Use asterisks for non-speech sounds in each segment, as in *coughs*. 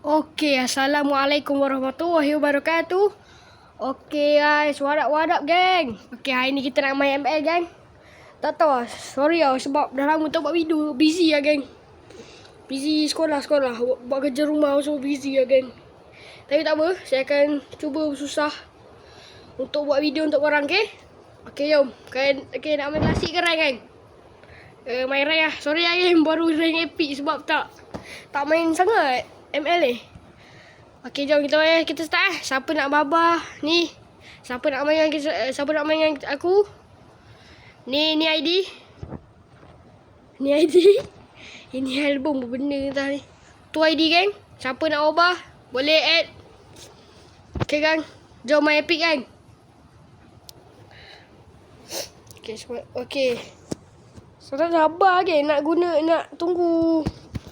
Okey, Assalamualaikum warahmatullahi wabarakatuh. Okey guys, what up, what up geng. Okey, hari ni kita nak main ML geng. Tak tahu lah, sorry lah sebab dah lama tak buat video. Busy lah geng. Busy sekolah-sekolah. Buat, buat kerja rumah so busy lah geng. Tapi tak apa, saya akan cuba bersusah untuk buat video untuk korang, okey? Okey, jom. Kan, okey, nak main klasik ke rank? Uh, main rank lah. Sorry lah *laughs* geng, baru rank epic sebab tak tak main sangat ML ni. Okey, jom kita main. Kita start eh. Siapa nak babah? Ni. Siapa nak main dengan kita, eh, siapa nak main dengan aku? Ni ni ID. Ni ID. *laughs* Ini album apa benda entah ni. Tu ID geng. Siapa nak ubah? Boleh add. Okey gang. Jom main epic gang. Okey, semua. Okey. So tak sabar ke nak guna nak tunggu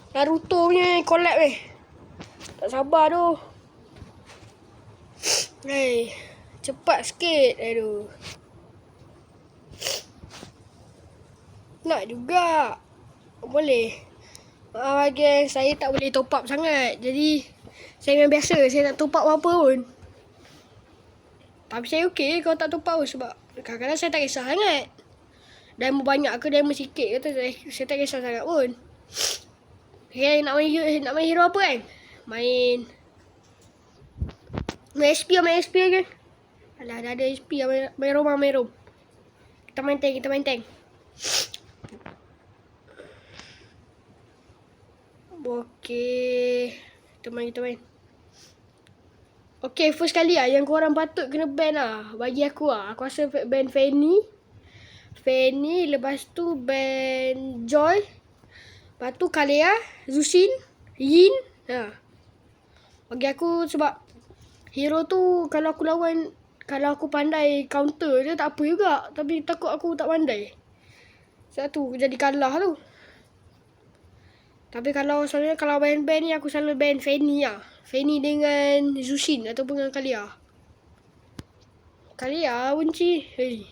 Naruto punya collab ni. Tak sabar tu. Hei, cepat sikit. Aduh. Nak juga. Boleh. Maaf geng, saya tak boleh top up sangat. Jadi, saya main biasa. Saya tak top up apa-apa pun. Tapi saya okey kalau tak top up pun sebab kadang-kadang saya tak kisah sangat. Diamond banyak ke diamond sikit ke saya tak kisah sangat pun. Okay, nak main, hero- nak main hero apa kan? Main... Main SP lah, main SP kan? Alah, dah ada SP lah. Main, Roma, main Rom. Kita main tank, kita main tank. Okay. Kita main, kita main. Okay, first kali lah yang korang patut kena ban lah. Bagi aku lah. Aku rasa ban Fanny. Fanny, lepas tu ban Joy. Lepas tu Kalea, Zushin, Yin. Ha. Bagi aku sebab hero tu kalau aku lawan kalau aku pandai counter dia tak apa juga. Tapi takut aku tak pandai. Sebab tu jadi kalah tu. Tapi kalau sebenarnya kalau ban-ban ni aku selalu ban Fanny lah. Fanny dengan Zushin ataupun dengan Kalia. Kalia benci. Hey.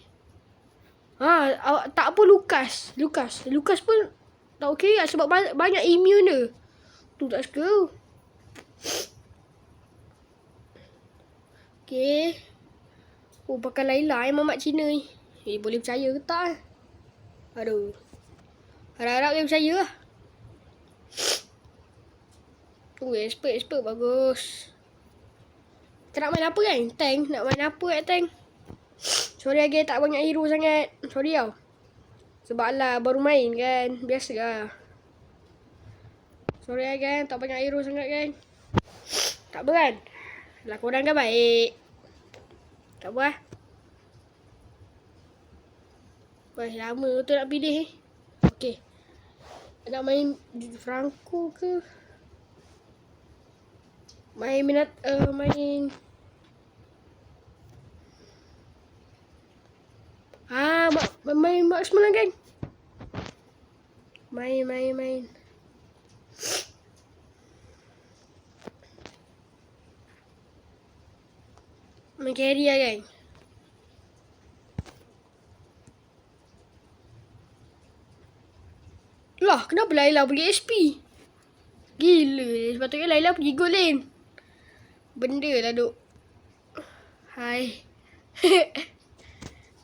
Ha, tak apa Lukas. Lukas. Lukas pun tak okey lah sebab ba- banyak immune dia. Tu tak suka. Okey. Oh, pakai Laila eh mamat Cina ni. Eh, boleh percaya ke tak? eh? Aduh. Harap-harap dia percaya lah. *sniffs* Tu expert, expert bagus. Kita nak main apa kan? Tank. Nak main apa kat tank? *sniffs* Sorry lagi tak banyak hero sangat. Sorry tau. Sebab lah baru main kan. Biasa lah. Sorry lah kan. Tak banyak hero sangat kan. *sniffs* Tak apa kan? Lah korang kan baik. Tak lah. Wah lama tu nak pilih eh. Okay. Nak main Franco ke? Main minat uh, main Ah, ma- ma- main marksman lah kan? Main, main, main. Carry lah kan? Lah, kenapa Laila beli SP? Gila, sepatutnya Laila pergi goal lane. Benda lah duk. Hai. *laughs*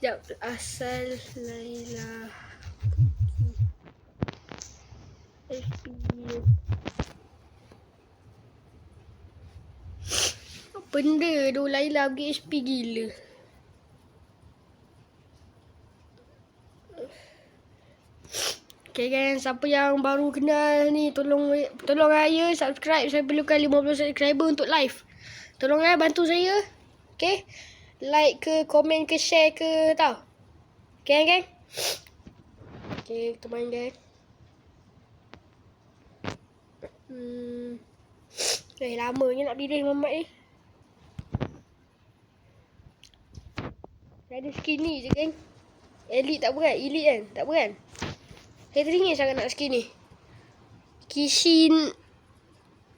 Sekejap, asal Laila SP. Apa Benda tu Laila pergi SP gila. Okay kan, siapa yang baru kenal ni tolong tolong saya subscribe. Saya perlukan 50 subscriber untuk live. Tolong eh bantu saya. Okay. Like ke, komen ke, share ke tau. Okay kan? Okay, kita main kan. Hmm. Eh, lamanya nak pilih mamat ni. Dia ada skin ni je kan. Elite tak berat. Elite kan? Tak berat. Saya teringin sangat nak skin ni. Kishin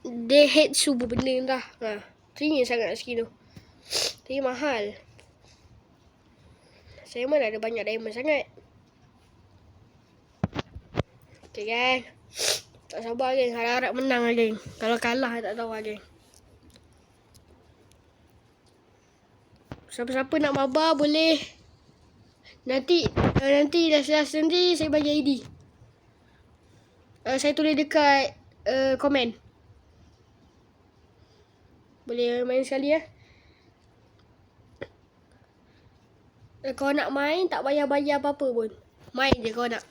Dehetsu apa benda entah. Ha. Teringin sangat nak skin tu. Tapi mahal. Saya mana ada banyak diamond sangat. Okay kan. Tak sabar geng. Harap-harap menang geng. Kalau kalah tak tahu geng. Siapa-siapa nak mabar boleh. Nanti uh, nanti dah selesai nanti saya bagi ID. Uh, saya tulis dekat uh, komen. Boleh main sekali ya. Uh, kau nak main tak payah bayar apa-apa pun. Main je kau nak.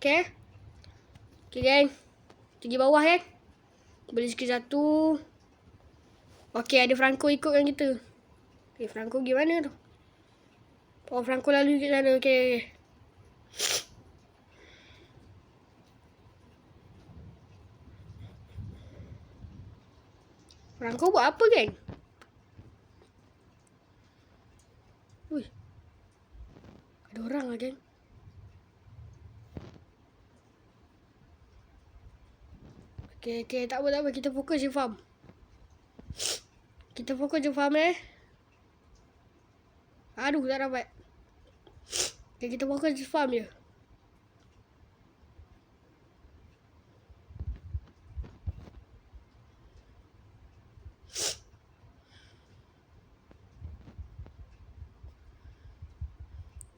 Okay. Okay geng. Tinggi bawah ya. Boleh sikit satu. Okay ada Franco ikut dengan kita. Okay Franco gimana tu? Oh Franco lalu ke sana. Okay. okay. Franco buat apa geng? Ui. Ada orang lah geng. Okay, okay. Tak apa, tak apa. Kita fokus je farm. Kita fokus je farm eh. Aduh, tak dapat. Okay, kita fokus je farm je.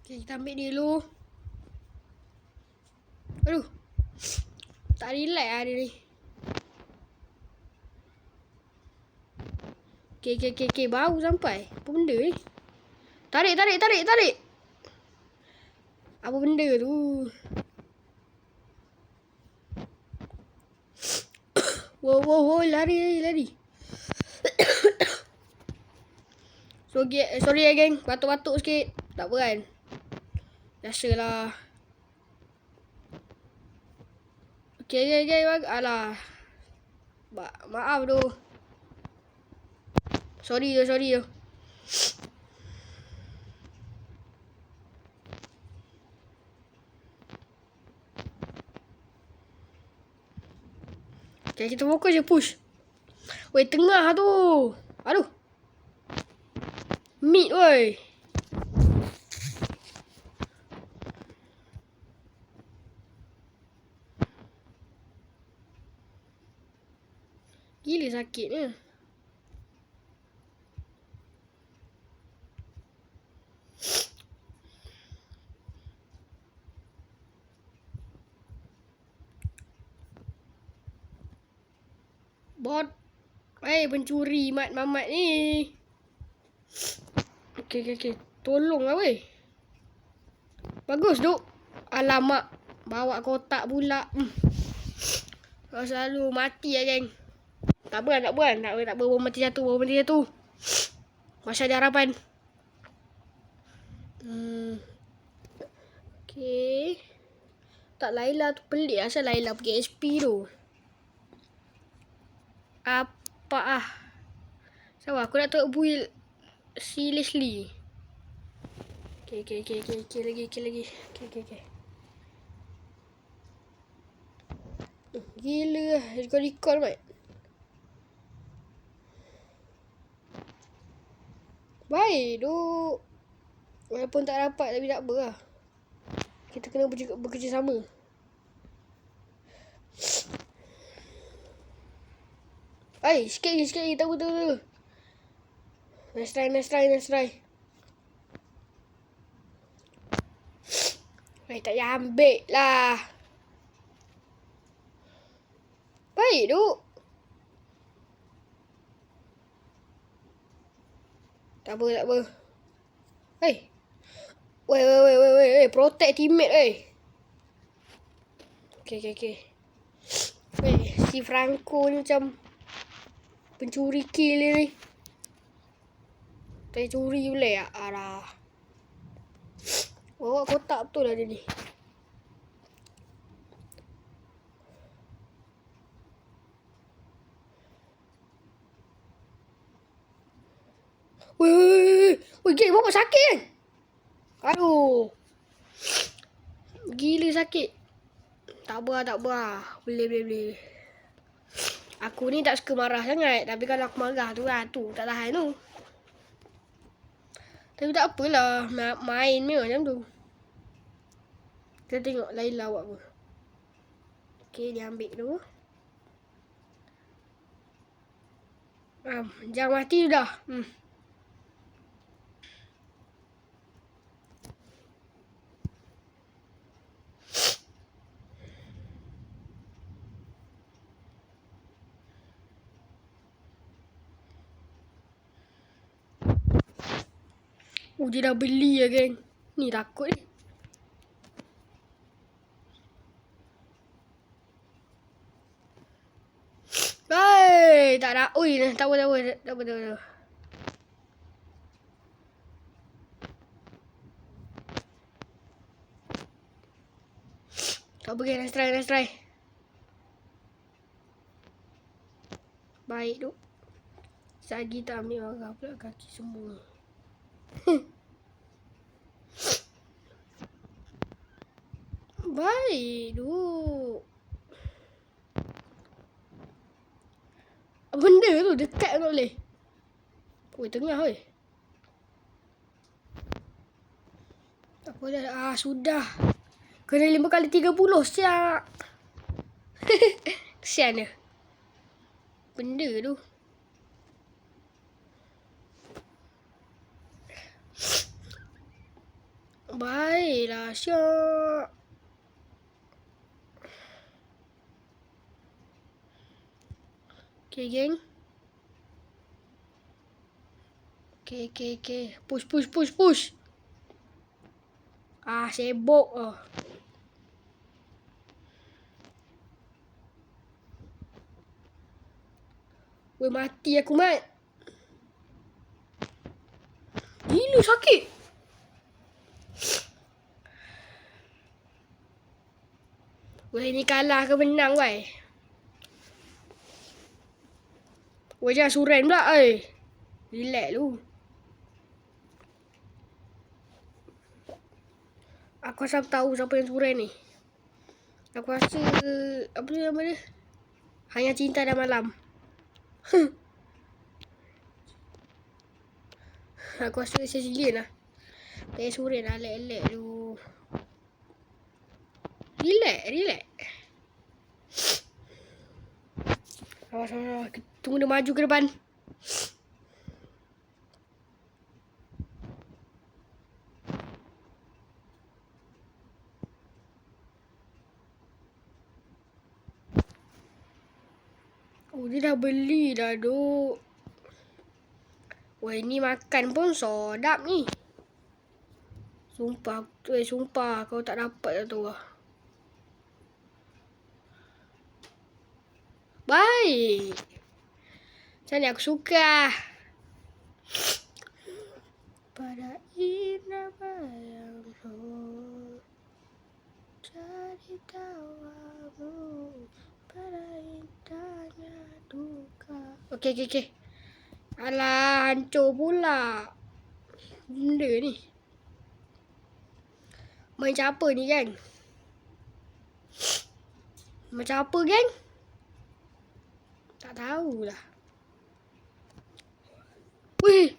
Okay, kita ambil dia dulu. Aduh. Tak relax lah dia ni. Okay, okay, okay, okay. Baru sampai. Apa benda ni? Tarik, tarik, tarik, tarik. Apa benda tu? *coughs* wow, wow, wow. Lari, lari, lari. *coughs* sorry, sorry ya, geng. Batuk-batuk sikit. Tak apa kan? Biasalah. Okay, okay, okay. Alah. Ba maaf tu. Sorry yo, sorry yo. Okay, kita fokus je push. Weh, tengah tu. Aduh. Mid, woi. Gila sakitnya. Bot. Eh, hey, pencuri mat mamat ni. Okey, okey, okey. Tolonglah weh. Bagus, Duk. Alamak. Bawa kotak pula. Hmm. Kau selalu mati ya, geng. Tak apa, tak apa. Tak apa, tak apa. Bawa mati jatuh, bawa mati jatuh. Masih ada harapan. Hmm. Okey. Tak Laila tu pelik asal Laila pergi SP tu. Apa ah? Sama aku nak tengok build si Leslie. Okey okey okey okey okey lagi okey lagi. Okey okey okey. Gila, kau recall mat. Baik, duk. Walaupun tak dapat tapi tak apa lah. Kita kena bekerja sama. Ay, sikit lagi, sikit lagi. Tak tak apa. Nice try, nice try, nice try. Ay, tak payah ambil lah. Baik, duk. Tak apa, tak apa. Hey. Wei, wei, wei, wei, wei, wei. Protect teammate, wei. Okay, okay, okay. Wei, si Franco ni macam pencuri kill ni. Tak curi boleh ya? Arah. Bawa kotak betul lah dia ni. Woi, woi, geng bapak sakit kan? Aduh. Gila sakit. Tak apa, tak apa. Boleh, boleh, boleh. Aku ni tak suka marah sangat. Tapi kalau aku marah tu lah, tu tak tahan tu. Tapi tak apalah. Main ni macam tu. Kita tengok Laila buat apa. Okey, dia ambil dulu. Um, jangan mati dah. Hmm. Oh, dia dah beli ya, geng. Ni takut ni. Hai, tak ada. Ui, tak apa, tak apa, tak apa, tak apa. Tak apa. Let's try, let's try. Baik tu. Sagi tak ambil marah pula kaki semua. Baik tu. Benda tu dekat tak boleh. Oi tengah oi. Apa dah? Ah sudah. Kena lima kali tiga puluh siap. *laughs* Kesian dia. Benda tu. Baiklah, syok. Okay, geng. Okay, okay, okay. Push, push, push, push. Ah, sibuk oh. Weh, mati aku, Mat. Gila sakit. Weh ni kalah ke menang weh? Weh jangan suren pula eh. Relax lu. Aku rasa tahu siapa yang suren ni. Aku rasa apa nama dia? Hanya cinta dan malam. *laughs* Aku rasa Cecilian lah. Tak suren lah. Lek-lek tu. Relax, relax. Awas, awas. Tunggu dia maju ke depan. Oh, dia dah beli dah, duk. Wah, ini makan pun sedap ni. Sumpah, eh, sumpah kau tak dapat dah tu lah. Baik. Macam ni aku suka. Pada indah bayang Jadi tawamu Pada indahnya duka Alah, hancur pula. Benda ni. Macam apa ni, kan? Macam apa, geng? Tak tahulah. Wih.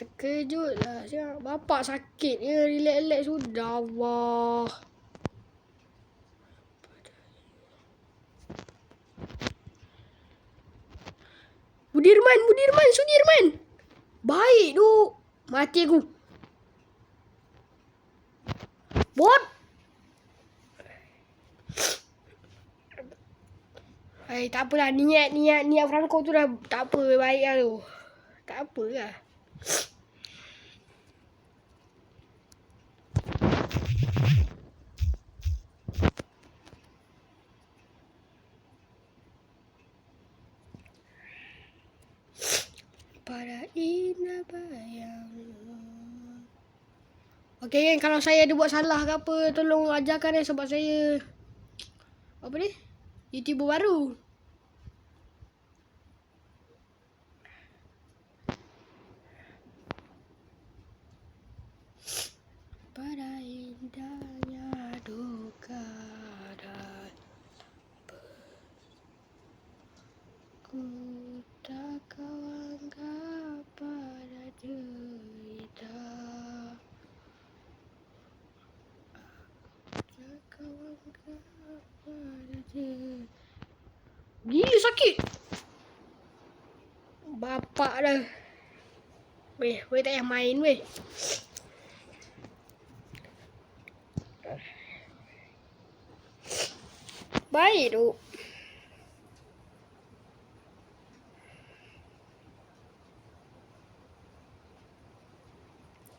Terkejut lah. Siap. Bapak sakit ni. Relax-relax sudah. Allah. Budirman, Sudirman. Baik tu. Mati aku. Bot. Hai, tak apalah. Niat, niat, niat Franco tu dah tak apa. Baik lah tu. Tak apalah. Pada indah bayang Okay kan, kalau saya ada buat salah ke apa, tolong ajarkan eh sebab saya... Apa ni? YouTuber baru. Pada indahnya duka dan Ku tak kau Gila sakit Bapak dah. Weh, weh tak payah main weh. Baik tu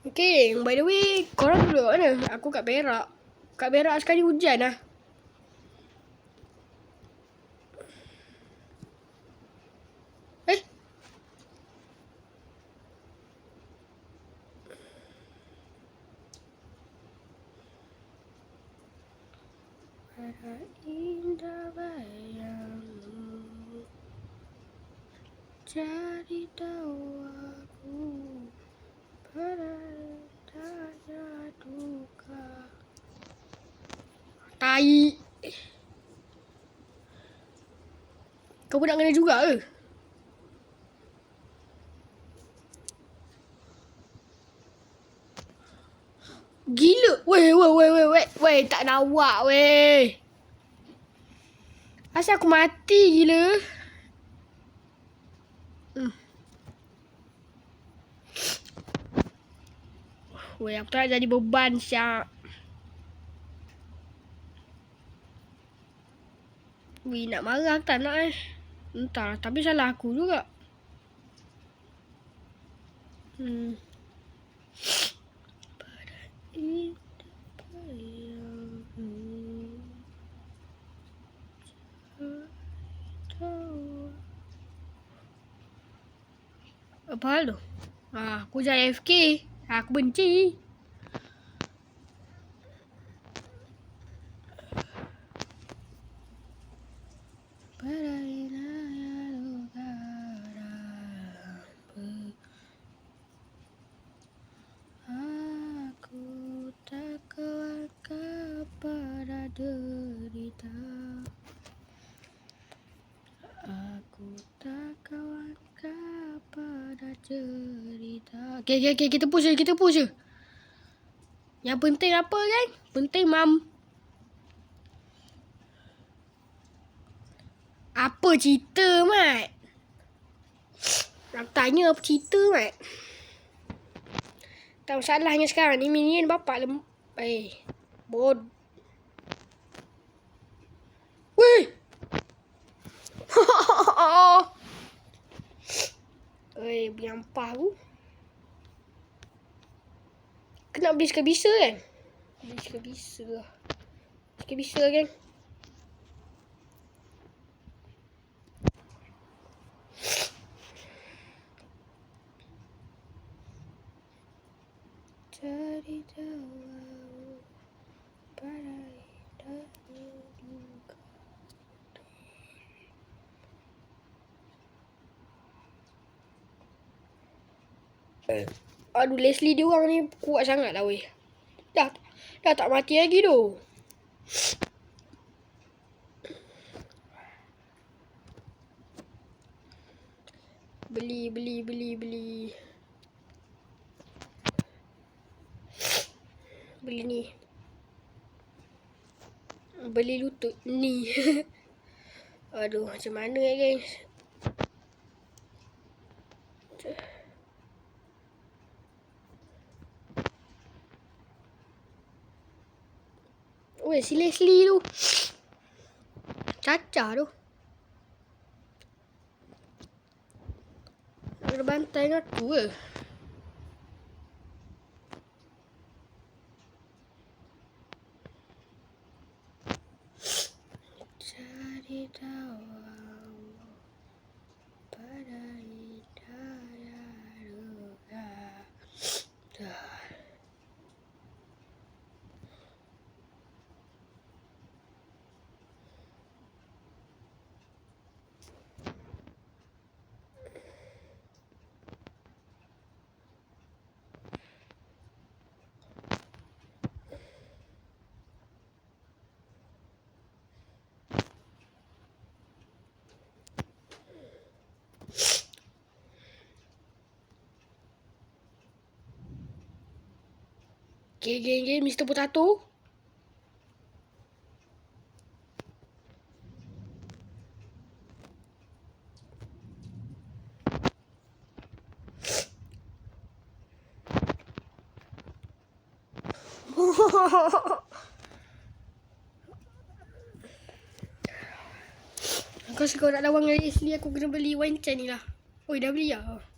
Okay, by the way, korang duduk mana? Aku kat Perak. Kat Perak sekali hujan lah. Eh? Pada indah bayangmu Jadi tahu aku Pada tanya duka Tai Pun nak kena juga ke? Gila. Weh, weh, weh, weh, weh. Weh, tak nawak, weh. Asal aku mati gila. Hmm. Weh, aku tak nak jadi beban siap. Weh, nak marah aku tak nak eh. Entah, tapi salah aku juga. Hmm. Apa hal tu? Ah, aku jadi AFK. Aku benci. Pada inaya negara Aku tak kawan kepada derita Aku tak kawan kepada cerita Okay, okay, okay, kita push je, kita push je Yang penting apa kan? Penting mam Apa cerita, Mat? Nak tanya apa cerita, Mat? Tak masalahnya sekarang ni minion bapak lem... Eh, bod... Weh! Oi, menyampah aku. Kena habis ke bisa kan? Habis ke bisa lah. Ke bisa kan? Cari tahu pada duka. Aduh Leslie dia orang ni kuat sangat lah weh. Dah dah tak mati lagi tu. Beli beli beli beli. Beli ni. Beli lutut ni. *laughs* Aduh macam mana ya guys. Weh, si Leslie tu. Cacah tu. Ada? Okay, geng, geng, Mr. Potato. *laughs* Kau suka nak lawan dengan Leslie, aku kena beli wine can ni lah. Oi, dah beli lah. Ya?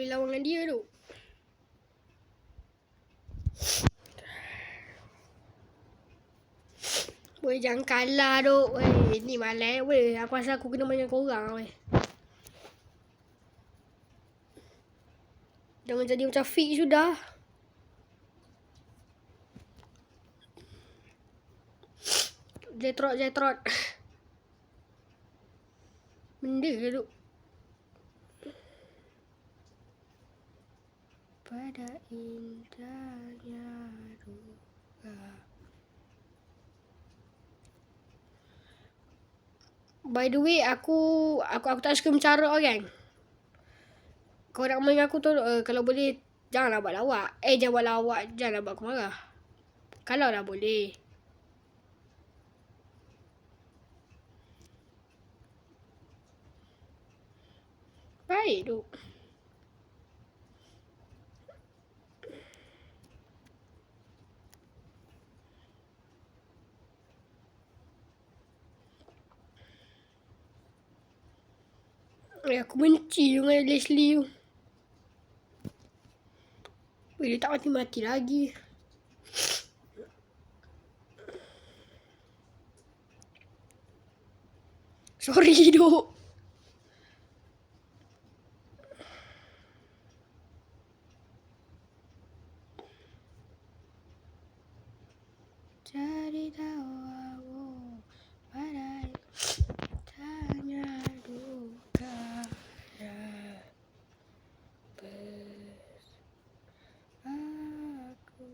Beli lawan dengan dia tu. Weh jangan kalah tu. Weh ni malas weh. Aku rasa aku kena banyak korang weh. Jangan jadi macam Fik sudah. Jetrot, jetrot. *laughs* Benda ke tu? Pada indahnya duka. By the way, aku aku aku tak suka mencarut kan. Kau nak main aku tu uh, kalau boleh janganlah buat lawak. Eh jangan buat lawak, janganlah buat aku marah. Kalau dah boleh. Baik tu. Aku benci dengan Leslie tu. Eh, dia tak mati-mati lagi. Sorry, *laughs* duk. Cari tahu aku pada tanya duka ya bes aku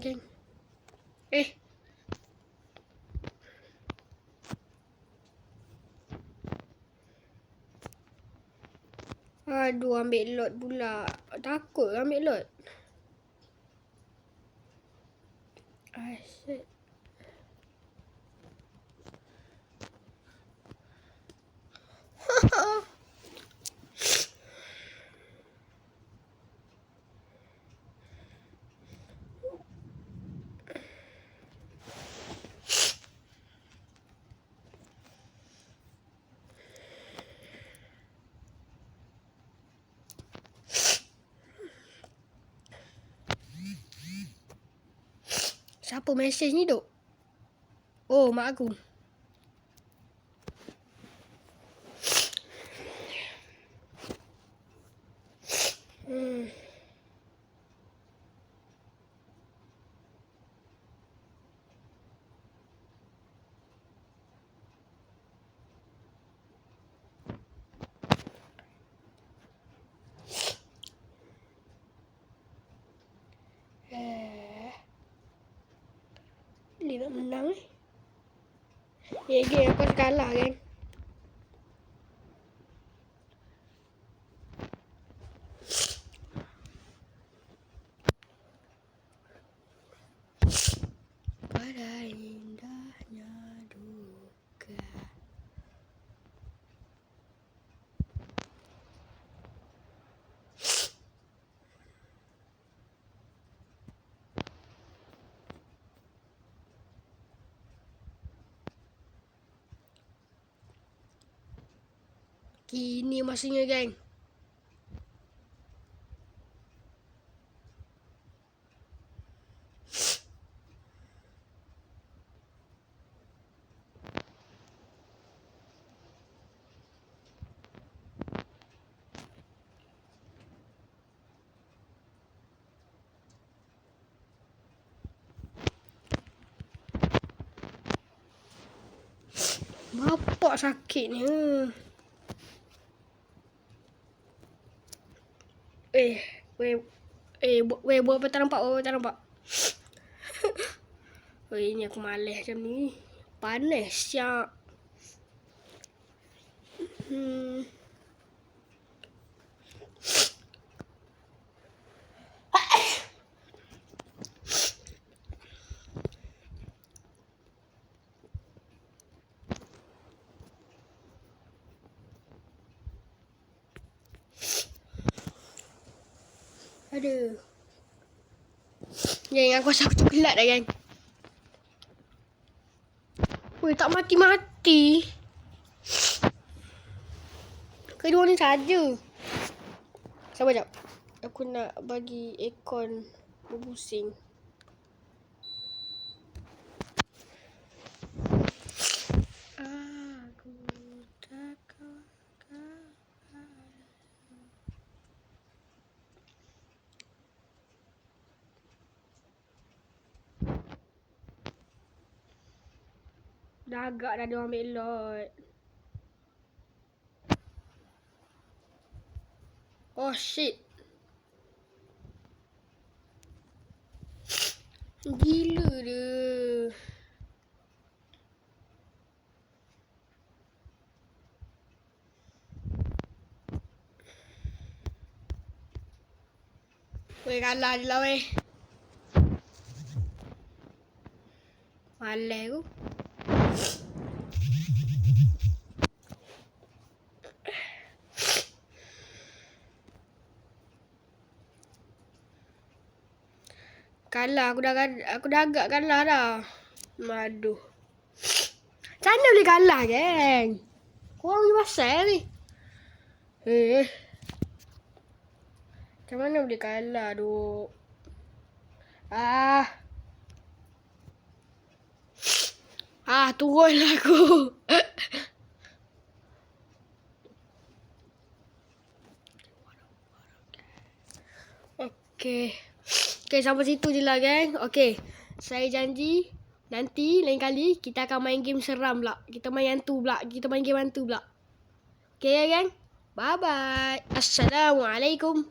geng eh. Aduh ambil lot pula. Takut ambil lot. Asyik Siapa mesej ni duk? Oh, mak aku. Hmm. Eh. Dia nak menang eh. Ya, game aku kalah kan. Pada indahnya duka. Kini masanya geng. Bapak sakitnya. Eh, weh, eh, weh, buat apa tak nampak? Buat apa tak nampak? *laughs* Weh, ni aku malas macam ni. Panas siap. Hmm. Ada. Geng, aku rasa aku terbelat dah, geng. Weh, tak mati-mati. Kedua ni saja. Sabar jap. Aku nak bagi aircon berbusing. Aku takkan Dah agak dah dia ambil lot. Oh shit. Gila dia. Weh kalah je lah weh. Malas aku. Kalah aku dah aku dah agak kalah dah. Maduh. Macam boleh kalah geng? Korang pergi pasal ni. Eh. Macam mana boleh kalah duk? Ah. Ah, turun lah aku. *laughs* Okey. Okey, sampai situ je lah, geng. Okey. Saya janji nanti lain kali kita akan main game seram pula. Kita main hantu pula. Kita main game hantu pula. Okey ya, geng. Bye-bye. Assalamualaikum.